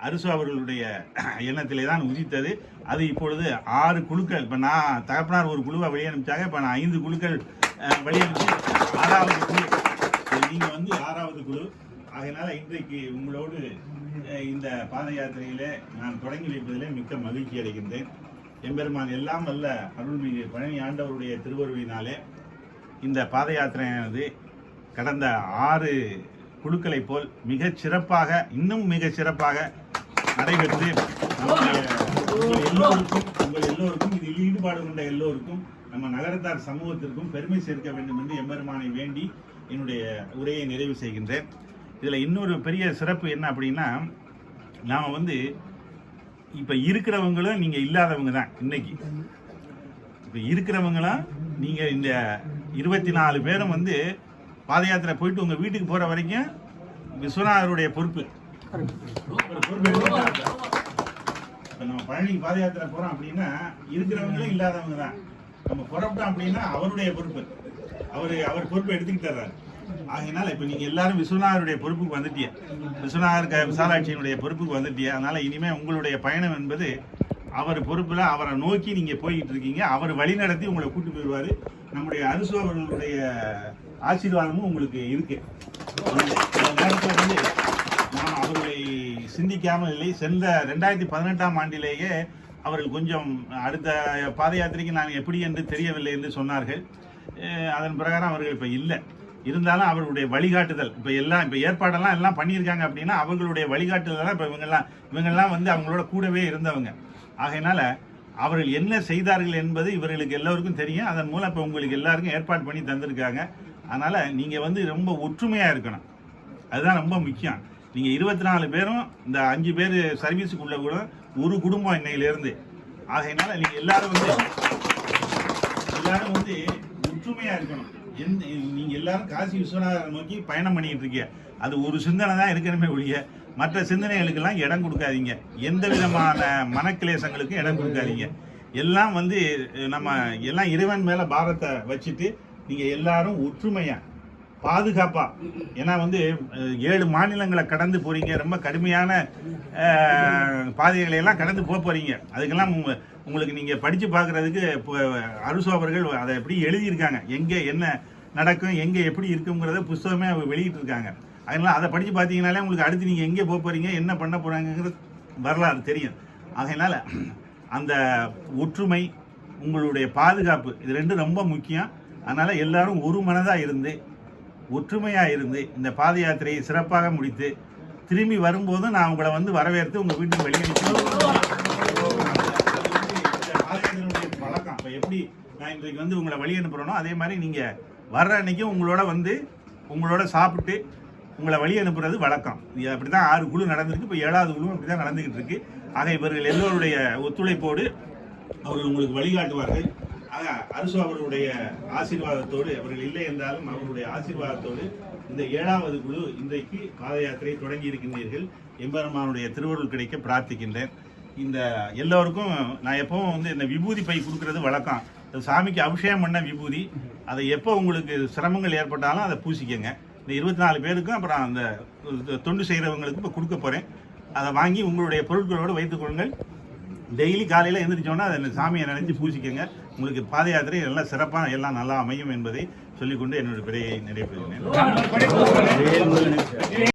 அரிசு அவர்களுடைய எண்ணத்திலே தான் உதித்தது. அது இப்பொழுது ஆறு குழுக்கள். இப்போ நான் தகப்பனார் ஒரு குழுவை வெளியே அனுப்பிச்சாங்க. இப்போ நான் ஐந்து குழுக்கள் அஹ், ஆறாவது குழு. நீங்கள் வந்து ஆறாவது குழு. அதனால் இன்றைக்கு உங்களோடு இந்த பாத யாத்திரையிலே நான் தொடங்கி வைப்பதிலே மிக்க மகிழ்ச்சி அடைகின்றேன். எம்பெருமான் எல்லாம் வல்ல அருள்மிகு பழனி ஆண்டவருடைய திருவருவினாலே இந்த பாத யாத்திரையானது கடந்த ஆறு குழுக்களைப் போல் மிகச் சிறப்பாக இன்னும் மிக சிறப்பாக நடைபெற்று உங்கள் எல்லோருக்கும் உங்கள் எல்லோருக்கும் இதில் ஈடுபாடு கொண்ட எல்லோருக்கும் நம்ம நகரத்தார் சமூகத்திற்கும் பெருமை சேர்க்க வேண்டும் என்று எம்பெருமானை வேண்டி என்னுடைய உரையை நிறைவு செய்கின்றேன். இதில் இன்னொரு பெரிய சிறப்பு என்ன அப்படின்னா நாம் வந்து இப்போ இருக்கிறவங்களும் நீங்கள் இல்லாதவங்க தான் இன்னைக்கு. இப்போ இருக்கிறவங்களாம் நீங்கள் இந்த இருபத்தி நாலு பேரும் வந்து பாத யாத்திரை போயிட்டு உங்கள் வீட்டுக்கு போகிற வரைக்கும் விஸ்வநாதருடைய பொறுப்பு பொறுப்பு. இப்போ நம்ம பழனி பாத யாத்திரை போகிறோம் அப்படின்னா இருக்கிறவங்களும் இல்லாதவங்க தான். நம்ம புறப்பட்டோம் அப்படின்னா அவருடைய பொறுப்பு. அவர் அவர் பொறுப்பை எடுத்துக்கிட்டாரு ஆகையினால இப்போ நீங்கள் எல்லாரும் விஸ்வநாதருடைய பொறுப்புக்கு வந்துட்டீங்க விஸ்வநாதர் க- விசாலாட்சியினுடைய பொறுப்புக்கு வந்துட்டீங்க அதனால் இனிமேல் உங்களுடைய பயணம் என்பது அவர் பொறுப்பில் அவரை நோக்கி நீங்கள் போய்கிட்டு இருக்கீங்க. அவர் வழி நடத்தி உங்களை கூட்டி போயிடுவார். நம்முடைய அரசு அவர்களுடைய ஆசீர்வாதமும் உங்களுக்கு இருக்குது இந்த நேரத்துல வந்து நாம் அவர்களை சிந்திக்காமல் இல்லை. சென்ற ரெண்டாயிரத்தி பதினெட்டாம் ஆண்டிலேயே அவர்கள் கொஞ்சம் அடுத்த பாத யாத்திரைக்கு நான் எப்படி என்று தெரியவில்லை என்று சொன்னார்கள். அதன் பிரகாரம் அவர்கள் இப்போ இல்லை. இருந்தாலும் அவர்களுடைய வழிகாட்டுதல் இப்போ எல்லாம் இப்போ ஏற்பாடெல்லாம் எல்லாம் பண்ணியிருக்காங்க அப்படின்னா அவர்களுடைய வழிகாட்டுதல் தான் இப்போ இவங்கெல்லாம் இவங்கெல்லாம் வந்து அவங்களோட கூடவே இருந்தவங்க. ஆகையினால அவர்கள் என்ன செய்தார்கள் என்பது இவர்களுக்கு எல்லோருக்கும் தெரியும். அதன் மூலம் இப்போ உங்களுக்கு எல்லாருக்கும் ஏற்பாடு பண்ணி தந்திருக்காங்க. அதனால் நீங்கள் வந்து ரொம்ப ஒற்றுமையாக இருக்கணும். அதுதான் ரொம்ப முக்கியம். நீங்கள் இருபத்தி நாலு பேரும் இந்த அஞ்சு பேர் சர்வீஸுக்குள்ள கூட ஒரு குடும்பம் இன்னையிலேருந்து. ஆகையினால நீங்கள் எல்லாரும் வந்து எல்லாரும் வந்து ஒற்றுமையாக இருக்கணும். எந்த நீங்கள் எல்லாரும் காசி விஸ்வநாதரை நோக்கி பயணம் பண்ணிகிட்டு இருக்கீங்க. அது ஒரு சிந்தனை தான் இருக்கணுமே ஒழிய மற்ற சிந்தனைகளுக்கெல்லாம் இடம் கொடுக்காதீங்க. எந்த விதமான மனக்கிலேசங்களுக்கும் இடம் கொடுக்காதீங்க. எல்லாம் வந்து நம்ம எல்லாம் இறைவன் மேலே பாரத்தை வச்சுட்டு நீங்கள் எல்லாரும் ஒற்றுமையாக பாதுகாப்பா. ஏன்னா வந்து ஏழு மாநிலங்களை கடந்து போறீங்க. ரொம்ப கடுமையான அஹ், பாதைகளை எல்லாம் கடந்து போக போறீங்க. அதுக்கெல்லாம் உங்களுக்கு நீங்க படிச்சு பார்க்கறதுக்கு இப்போ அருசு அவர்கள் அதை எப்படி எழுதியிருக்காங்க? எங்கே என்ன நடக்கும்? எங்கே எப்படி இருக்குங்கிறத புஸ்தகமே அவங்க வெளியிட்டு இருக்காங்க அதனால அதை படித்து பார்த்தீங்கனாலே உங்களுக்கு அடுத்து நீங்கள் எங்கே போக போகிறீங்க என்ன பண்ண போகிறாங்கங்கிறது வரலாறு தெரியும். அதனால் அந்த ஒற்றுமை உங்களுடைய பாதுகாப்பு இது ரெண்டும் ரொம்ப முக்கியம். அதனால் எல்லாரும் ஒரு மனதாக இருந்து ஒற்றுமையாக இருந்து இந்த பாத யாத்திரையை சிறப்பாக முடித்து திரும்பி வரும்போது நான் உங்களை வந்து வரவேற்று உங்கள் வீட்டுக்கு வெளியே பழக்கம். இப்போ எப்படி நான் இன்றைக்கு வந்து உங்களை வழி அனுப்புகிறேனோ அதே மாதிரி நீங்கள் வர்ற அன்னைக்கும் உங்களோட வந்து உங்களோட சாப்பிட்டு உங்களை வழி அனுப்புறது வழக்கம். இது அப்படிதான் ஆறு குழு நடந்திருக்கு. இப்போ ஏழாவது குழு அப்படிதான் நடந்துக்கிட்டு இருக்கு. ஆக இவர்கள் எல்லோருடைய ஒத்துழைப்போடு அவர்கள் உங்களுக்கு வழிகாட்டுவார்கள். அரசு அவர்களுடைய ஆசீர்வாதத்தோடு அவர்கள் இல்லை என்றாலும் அவருடைய ஆசீர்வாதத்தோடு இந்த ஏழாவது குழு இன்றைக்கு பாத யாத்திரை தொடங்கி இருக்கின்றீர்கள். எம்பெருமானுடைய திருவருள் கிடைக்க பிரார்த்திக்கின்றேன். இந்த எல்லோருக்கும் நான் எப்பவும் வந்து இந்த விபூதி பை கொடுக்கறது வழக்கம். இந்த சாமிக்கு அபிஷேகம் பண்ண விபூதி அதை எப்போ உங்களுக்கு சிரமங்கள் ஏற்பட்டாலும் அதை பூசிக்கங்க. இந்த இருபத்தி நாலு பேருக்கும் அப்புறம் அந்த தொண்டு செய்கிறவங்களுக்கு இப்போ கொடுக்க போகிறேன் அதை வாங்கி உங்களுடைய பொருட்களோடு வைத்துக் கொள்ளுங்கள். டெய்லி காலையில் எழுந்திரிச்சோன்னா அதை சாமியை நினைச்சு பூசிக்கங்க உங்களுக்கு பாத யாத்திரை எல்லாம் சிறப்பாக எல்லாம் நல்லா அமையும் என்பதை சொல்லிக்கொண்டு என்னுடைய பிறையை நிறைவு